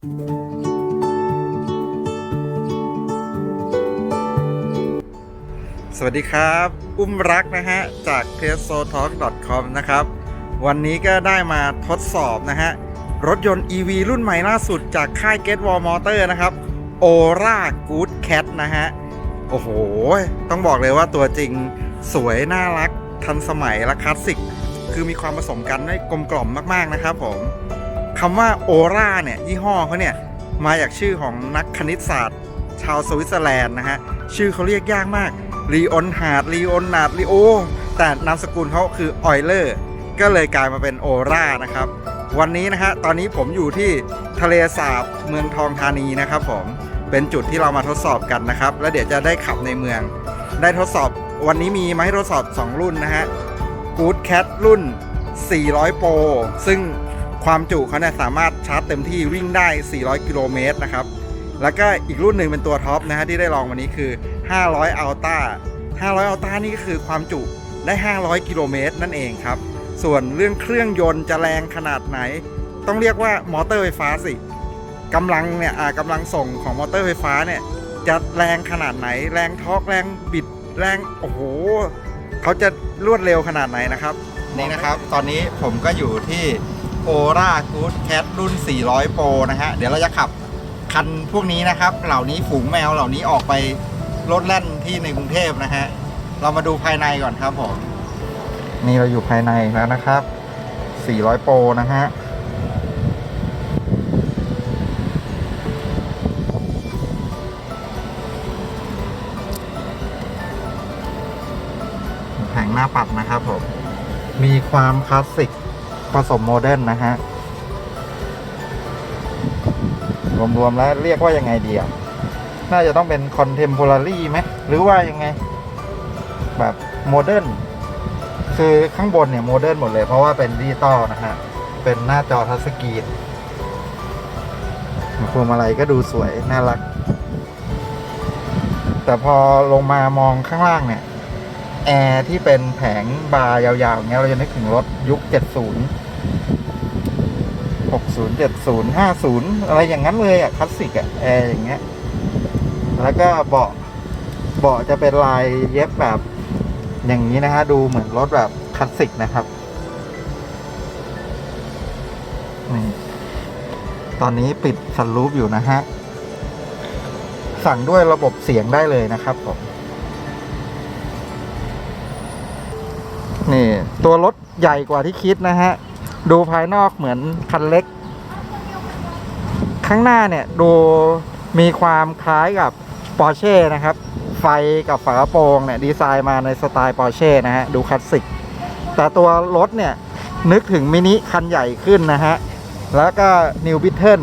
สวัสดีครับ อุ้มรักนะฮะ จาก t e s o t a l k c o m นะครับ วันนี้ก็ได้มาทดสอบนะฮะ รถยนต์ EV รุ่นใหม่ล่าสุดจากค่าย Get Wall Motor นะครับ Ora Good Cat นะฮะ โอ้โห ต้องบอกเลยว่าตัวจริงสวย น่ารัก ทันสมัยและคลาสสิก คือมีความผสมกันได้กลมกล่อมมาก ๆ นะครับผม คำว่า Ora เนี่ยยี่ห้อเขาเนี่ยมาจากชื่อของนักคณิตศาสตร์ ชาวสวิตเซอร์แลนด์นะฮะชื่อเขาเรียกยากมากลีออนฮาร์ดลีออนนาดลีโอแต่นามสกุลเขาคือออยเลอร์ก็เลยกลายมาเป็นโอรานะครับ วันนี้นะฮะตอนนี้ผมอยู่ที่ทะเลสาบเมืองทองธานีนะครับผมเป็นจุดที่เรามาทดสอบกันนะครับ แล้วเดี๋ยวจะได้ขับในเมือง ได้ทดสอบวันนี้มีมาให้ทดสอบ 2 รุ่นนะฮะ Good Cat รุ่น 400โปรซึ่ง ความจุเขาเนี่ยสามารถชาร์จเต็มที่วิ่งได้ 400 กิโลเมตรนะครับ แล้วก็อีกรุ่นหนึ่งเป็นตัวท็อปนะฮะที่ได้ลองวันนี้คือ 500 Ultra 500 Ultra นี่ก็คือความจุได้ 500 กิโลเมตรนั่นเองครับ ส่วนเรื่องเครื่องยนต์จะแรงขนาดไหน ต้องเรียกว่ามอเตอร์ไฟฟ้าสิกำลังเนี่ยอ่ากำลังส่งของมอเตอร์ไฟฟ้าเนี่ยจะแรงขนาดไหน แรงทอกแรงบิดแรงโอ้โหเขาจะรวดเร็วขนาดไหนนะครับนี่นะครับ ตอนนี้ผมก็อยู่ที่ Ora Good Cat รุ่น 400 Pro นะฮะ เดี๋ยวเราจะขับคันพวกนี้นะครับ เหล่านี้ฝูงแมวเหล่านี้ออกไปรถแล่นที่ในกรุงเทพนะฮะ เรามาดูภายในก่อนครับผม นี่เราอยู่ภายในแล้วนะครับ 400โปรนะฮะแผงหน้าปัดนะครับผม มีความคลาสสิก ผสมโมเดิร์นนะฮะ รวม ๆ แล้วเรียกว่ายังไงดีอะ น่าจะต้องเป็นคอนเทม p o r a r y ไหม หรือว่ายังไง แบบโมเดิร์นคือข้างบนเนี่ยโมเดิร์นหมดเลย เพราะว่าเป็นดิจิตอลนะฮะ เป็นหน้าจอทัชสกรีนพวงมาลัยก็ดูสวย น่ารัก แต่พอลงมามองข้างล่างเนี่ย แอร์ที่เป็นแผงบาร์ยาวๆอย่างเงี้ยเราจะนึกถึงรถยุค 70 60 70 50 อะไรอย่างนั้นเลยอะคลาสสิกอะแอร์อย่างเงี้ย แล้วก็เบาะเบาะจะเป็นลายเย็บแบบอย่างนี้นะฮะ ดูเหมือนรถแบบคลาสสิกนะครับนี่ตอนนี้ปิดสันรูปอยู่นะฮะ สั่งด้วยระบบเสียงได้เลยนะครับผม นี่ตัวรถใหญ่กว่าที่คิดนะฮะ ดูภายนอกเหมือนคันเล็ก ข้างหน้าเนี่ยดูมีความคล้ายกับปอร์เช่นะครับ ไฟกับฝากระโปรงเนี่ยดีไซน์มาในสไตล์ปอร์เช่นะฮะ ดูคลาสสิก แต่ตัวรถเนี่ย นึกถึงมินิคันใหญ่ขึ้นนะฮะ แล้วก็นิวบิทเทิล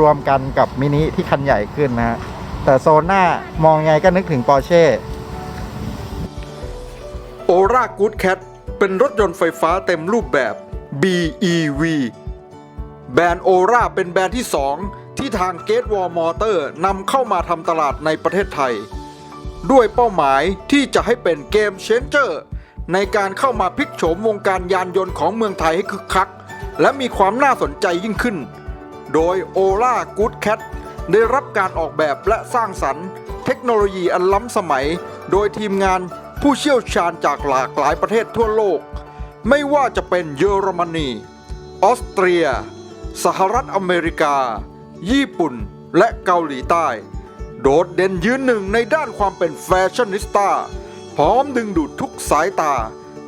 รวมๆกันกับมินิที่คันใหญ่ขึ้นนะฮะ แต่โซนหน้ามองไงก็นึกถึงปอร์เช่ โอรากูดแคทเป็นรถยนต์ไฟฟ้าเต็มรูปแบบ BEV แบรนด์โอราเป็นแบรนด์ที่ 2 ที่ทาง Gate Wall Motor นำเข้ามาทำตลาดในประเทศไทย ด้วยเป้าหมายที่จะให้เป็นเกมเชนเจอร์ ในการเข้ามาพลิกโฉมวงการยานยนต์ของเมืองไทยให้คึกคัก และมีความน่าสนใจยิ่งขึ้น โดย Ola Good Cat ได้รับการออกแบบและสร้างสรรค์ เทคโนโลยีอันล้ำสมัย โดยทีมงาน ผู้เชี่ยวชาญจากหลากหลายประเทศทั่วโลก ไม่ว่าจะเป็นเยอรมนี ออสเตรีย สหรัฐอเมริกา ญี่ปุ่น และเกาหลีใต้ โดดเด่นยืนหนึ่งในด้านความเป็นแฟชั่นนิสต้าพร้อมดึงดูดทุกสายตา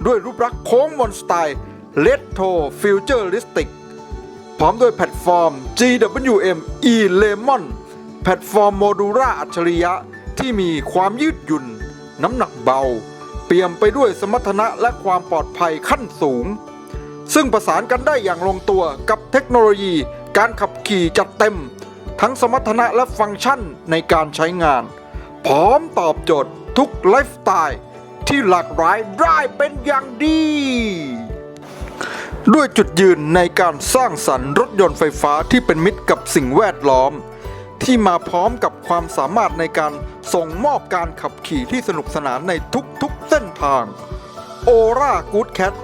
ด้วยรูปลักษณ์โค้งมนสไตล์เลตโทฟิวเจอริสติก พร้อมด้วยแพลตฟอร์ม GWM e Lemon แพลตฟอร์มโมดูล่าอัจฉริยะที่มีความยืดหยุ่น น้ำหนักเบา เปี่ยมไปด้วยสมรรถนะและความปลอดภัยขั้นสูง ซึ่งประสานกันได้อย่างลงตัวกับเทคโนโลยี การขับขี่จัดเต็ม ทั้งสมรรถนะและฟังก์ชันในการใช้งาน พร้อมตอบโจทย์ทุกไลฟ์สไตล์ที่หลากหลายได้เป็นอย่างดี ด้วยจุดยืนในการสร้างสรรค์รถยนต์ไฟฟ้าที่เป็นมิตรกับสิ่งแวดล้อม ที่มาพร้อมกับความสามารถในการส่งมอบการขับขี่ที่สนุกสนานในทุกๆเส้นทางโอรากูดแคท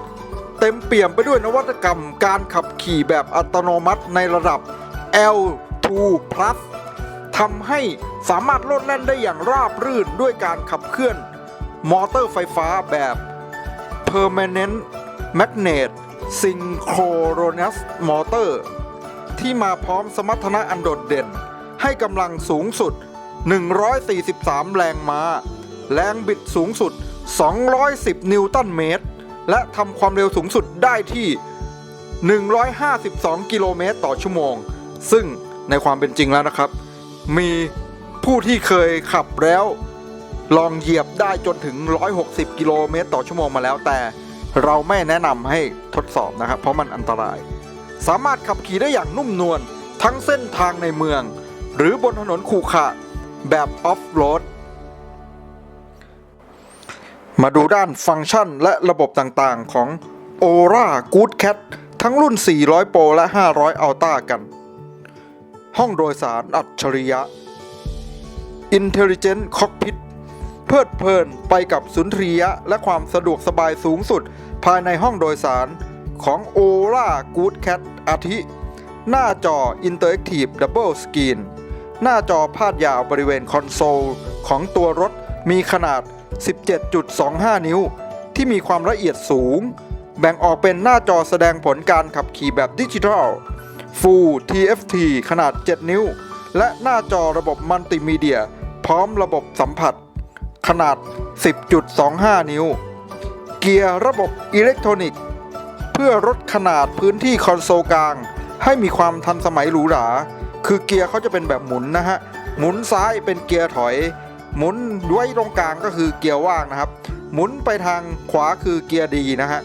เต็มเปี่ยมไปด้วยนวัตกรรมการขับขี่แบบอัตโนมัติในระดับ L 2 plus ทำให้สามารถโลดแล่นได้อย่างราบรื่นด้วยการขับเคลื่อน มอเตอร์ไฟฟ้าแบบ Permanent Magnet Synchronous Motor ที่มาพร้อมสมรรถนะอันโดดเด่น ให้กำลังสูงสุด 143 แรงม้า แรงบิดสูงสุด 210 นิวตันเมตร และทำความเร็วสูงสุดได้ที่ 152 กิโลเมตรต่อชั่วโมง ซึ่งในความเป็นจริงแล้วนะครับ มีผู้ที่เคยขับแล้ว ลองเหยียบได้จนถึง 160 กิโลเมตรต่อชั่วโมงมาแล้วแต่เราไม่แนะนำให้ทดสอบนะครับ เพราะมันอันตราย สามารถขับขี่ได้อย่างนุ่มนวลทั้งเส้นทางในเมือง หรือบนถนนขรุขระแบบออฟโรด มาดูด้านฟังก์ชันและระบบต่างๆของ Aura Good Cat ทั้งรุ่น 400 Pro และ 500 Ultra กัน ห้องโดยสารอัจฉริยะ Intelligent Cockpit เพลิดเพลินไปกับสุนทรียะและความสะดวกสบายสูงสุด ภายในห้องโดยสารของ Aura Good Cat อาทิ หน้าจอ Interactive Double Screen หน้าจอพาดยาวบริเวณคอนโซล ของตัวรถมีขนาด 17.25 นิ้ว ที่มีความละเอียดสูง แบ่งออกเป็นหน้าจอแสดงผลการขับขี่แบบดิจิทัล Full TFT ขนาด 7 นิ้ว และหน้าจอระบบมัลติมีเดีย พร้อมระบบสัมผัส ขนาด 10.25 นิ้ว เกียร์ระบบอิเล็กทรอนิกส์ เพื่อลดขนาดพื้นที่คอนโซลกลาง ให้มีความทันสมัยหรูหรา คือเกียร์เขาจะเป็นแบบหมุนนะฮะ หมุนซ้ายเป็นเกียร์ถอย หมุนไว้ตรงกลางก็คือเกียร์ว่างนะครับ หมุนไปทางขวาคือเกียร์ดีนะฮะ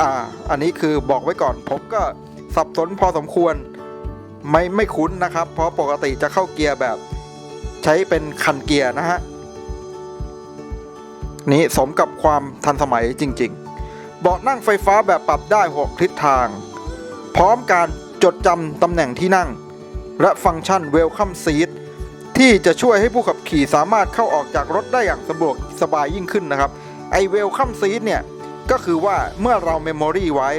อ่า อันนี้คือบอกไว้ก่อน ผมก็สับสนพอสมควร ไม่ไม่คุ้นนะครับ เพราะปกติจะเข้าเกียร์แบบ ใช้เป็นคันเกียร์นะฮะ นี่สมกับความทันสมัยจริง ๆ เบาะนั่งไฟฟ้าแบบปรับได้ 6 ทิศทาง พร้อมการจดจำตำแหน่งที่นั่ง และฟังก์ชัน Welcome Seat ที่จะช่วยให้ผู้ขับขี่สามารถเข้าออกจากรถได้อย่างสะดวกสบายยิ่งขึ้นนะครับไอ Welcome Seat เนี่ยก็คือว่าเมื่อเราเมมโมรีไว้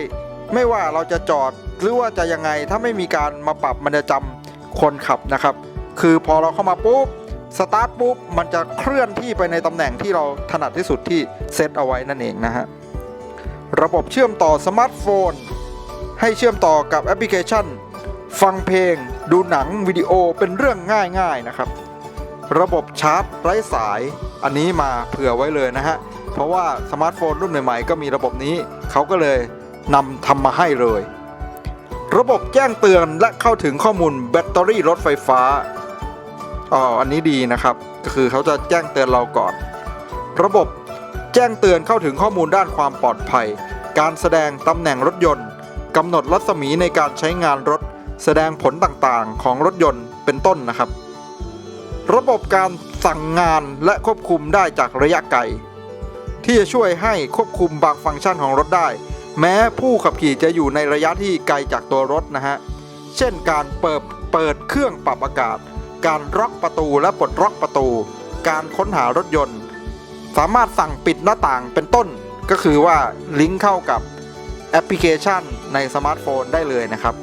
ไม่ว่าเราจะจอดหรือว่าจะยังไงถ้าไม่มีการมาปรับมันจะจำคนขับนะครับ คือพอเราเข้ามาปุ๊บสตาร์ทปุ๊บมันจะเคลื่อนที่ไปในตำแหน่งที่เราถนัดที่สุดที่เซตเอาไว้นั่นเองนะฮะระบบเชื่อมต่อสมาร์ทโฟน ให้เชื่อมต่อกับแอปพลิเคชัน ฟังเพลง ดูหนังวิดีโอเป็นเรื่องง่ายๆนะครับ ระบบชาร์จไร้สายอันนี้มาเผื่อไว้เลยนะฮะ เพราะว่าสมาร์ทโฟนรุ่นใหม่ๆก็มีระบบนี้ เขาก็เลยนำทำมาให้เลย ระบบแจ้งเตือนและเข้าถึงข้อมูลแบตเตอรี่รถไฟฟ้าอ๋ออันนี้ดีนะครับ ก็คือเขาจะแจ้งเตือนเราก่อน ระบบแจ้งเตือนเข้าถึงข้อมูลด้านความปลอดภัย การแสดงตำแหน่งรถยนต์กำหนดรัศมีในการใช้งานรถ แสดงผลต่างๆของรถยนต์เป็นต้นนะครับ ระบบการสั่งงานและควบคุมได้จากระยะไกลที่จะช่วยให้ควบคุมบางฟังก์ชันของรถได้ แม้ผู้ขับขี่จะอยู่ในระยะที่ไกลจากตัวรถนะฮะ เช่นการเปิดเปิดเครื่องปรับอากาศ การล็อกประตูและปลดล็อกประตู การค้นหารถยนต์ สามารถสั่งปิดหน้าต่างเป็นต้นก็คือว่าลิงก์เข้ากับแอปพลิเคชันในสมาร์ทโฟนได้เลยนะครับ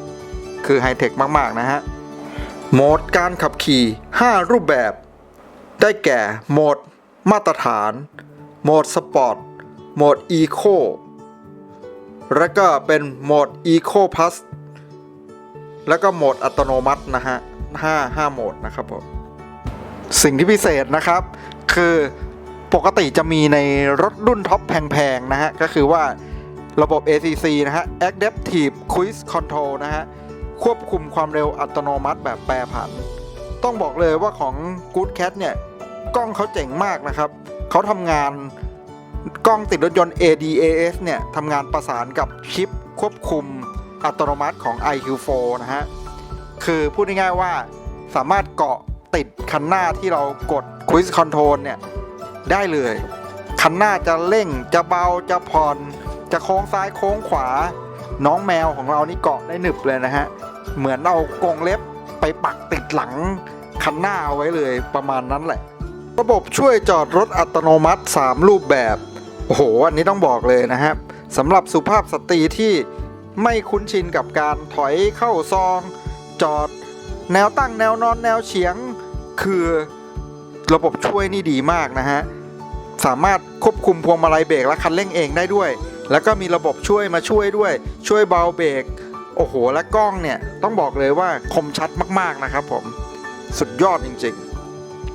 คือไฮเทคมาก ๆ นะฮะ โหมดการขับขี่ 5 รูปแบบ ได้แก่ โหมดมาตรฐาน โหมดสปอร์ต โหมดอีโค และก็เป็นโหมดอีโคพ u s แล้วก็โหมดอัตโนมัตินะฮะ 5 5 โหมดนะครับผม สิ่งที่พิเศษนะครับ คือปกติจะมีในรถรุ่นท็อปแพง ๆ นะฮะ ก็คือว่าระบบ ACC นะฮะ Adaptive Cruise Control นะฮะ ควบคุมความเร็วอัตโนมัติแบบแปรผัน ต้องบอกเลยว่าของ Good Cat เนี่ย กล้องเขาเจ๋งมากนะครับ เขาทำงานกล้องติดรถยนต์ ADAS เนี่ยทำงานประสานกับชิปควบคุมอัตโนมัติของ iQ4 นะฮะ คือพูดง่ายๆว่าสามารถเกาะติดคันหน้าที่เรากด Cruise Control เนี่ย ได้เลย คันหน้าจะเร่งจะเบาจะผ่อน จะโค้งซ้ายโค้งขวา น้องแมวของเรานี่เกาะได้หนึบเลยนะฮะ เหมือนเอากรงเล็บไปปักติดหลังคันหน้าเอาไว้เลยประมาณนั้นแหละ ระบบช่วยจอดรถอัตโนมัติ 3 รูปแบบ โอ้โห อันนี้ต้องบอกเลยนะครับสำหรับสุภาพสตรีที่ไม่คุ้นชินกับการถอยเข้าซอง จอดแนวตั้งแนวนอนแนวเฉียง คือระบบช่วยนี่ดีมากนะฮะ สามารถควบคุมพวงมาลัยเบรกและคันเร่งเองได้ด้วย แล้วก็มีระบบช่วยมาช่วยด้วย ช่วยเบาเบรก โอ้โห และกล้องเนี่ย ต้องบอกเลยว่าคมชัดมากๆนะครับผม สุดยอดจริง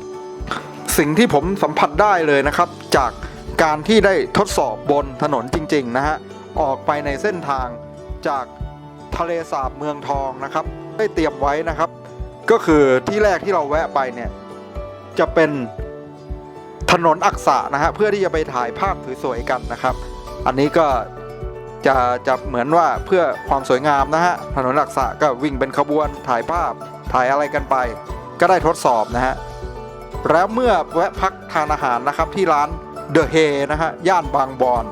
ๆ สิ่งที่ผมสัมผัสได้เลยนะครับ จากการที่ได้ทดสอบบนถนนจริง ๆ นะฮะ ออกไปในเส้นทางจากทะเลสาบเมืองทองนะครับ ได้เตรียมไว้นะครับ ก็คือที่แรกที่เราแวะไปเนี่ย จะเป็นถนนอักษะนะฮะเพื่อที่จะไปถ่ายภาพสวยๆกันนะครับ อันนี้ก็ จะจะเหมือนว่าเพื่อความสวยงามนะฮะถนนอักษะก็วิ่งเป็นขบวนถ่ายภาพถ่ายอะไรกันไป ก็ได้ทดสอบนะฮะแล้วเมื่อแวะพักทานอาหารนะครับที่ร้านเดอะเฮนะฮะย่านบางบอน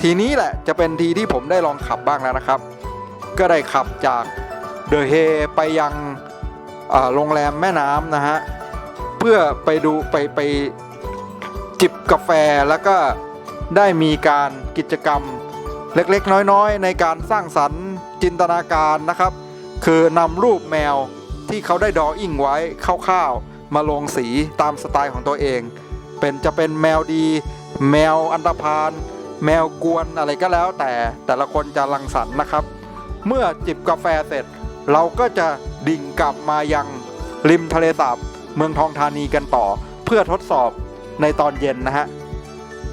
ทีนี้แหละจะเป็นทีที่ผมได้ลองขับบ้างแล้วนะครับ ก็ได้ขับจากเดอะเฮไปยังโรงแรมแม่น้ำนะฮะเพื่อไปดูไปไปจิบกาแฟแล้วก็ได้มีการกิจกรรม เล็กๆ น้อยๆ ในการสร้างสรรค์จินตนาการนะครับ คือนำรูปแมวที่เขาได้ดออิ่งไว้คร่าวๆมาลงสีตามสไตล์ของตัวเอง เป็นจะเป็นแมวดี แมวอันธพาลแมวกวนอะไรก็แล้ว แต่แต่ละคนจะรังสรรค์นะครับ เมื่อจิบกาแฟเสร็จ เราก็จะดิ่งกลับมายังริมทะเลสาบเมืองทองธานีกันต่อ เพื่อทดสอบในตอนเย็นนะฮะ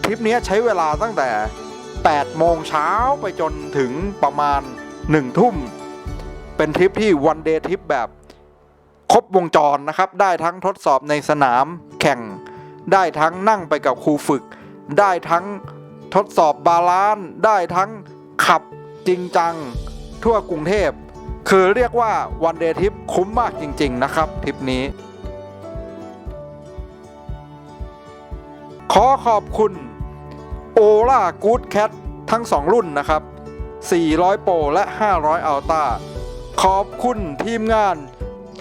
ทริปนี้ใช้เวลาตั้งแต่ 8 โมงเช้าไปจนถึงประมาณ 1 ทุ่ม เป็นทริปที่วันเดย์ทริปแบบครบวงจรนะครับ ได้ทั้งทดสอบในสนามแข่ง ได้ทั้งนั่งไปกับครูฝึก ได้ทั้งทดสอบบาลานซ์ได้ทั้งขับจริงจัง ทั่วกรุงเทพ คือเรียกว่าวันเดย์ทริปคุ้มมากจริง ๆ นะครับทริปนี้ ขอขอบคุณ โอล่ากู d แคททั้ง 2 รุ่นนะครับ 400 โปรและ 500 อัลต้าขอบคุณทีมงาน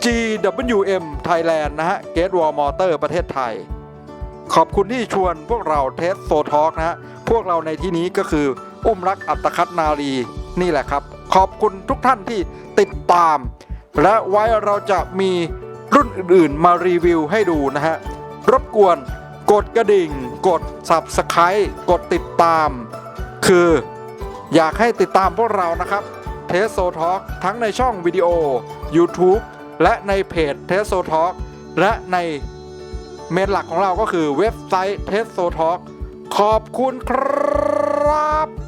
GWM Thailand นะฮะ Gate Wall Motor ประเทศไทย ขอบคุณที่ชวนพวกเราเทสโซทอกนะฮะ พวกเราในที่นี้ก็คือ อุ้มรักอัตคัดนารีนี่แหละครับ ขอบคุณทุกท่านที่ติดตาม และไว้เราจะมีรุ่นอื่นๆมารีวิวให้ดูนะฮะ รบกวน กดกระดิ่ง กด Subscribe กดติดตาม คืออยากให้ติดตามพวกเรานะครับเทสโซทอกทั้งในช่องวิดีโอ YouTube และในเพจเทสโซทอกและในเมนหลักของเราก็คือเว็บไซต์เทสโซทอกขอบคุณครับ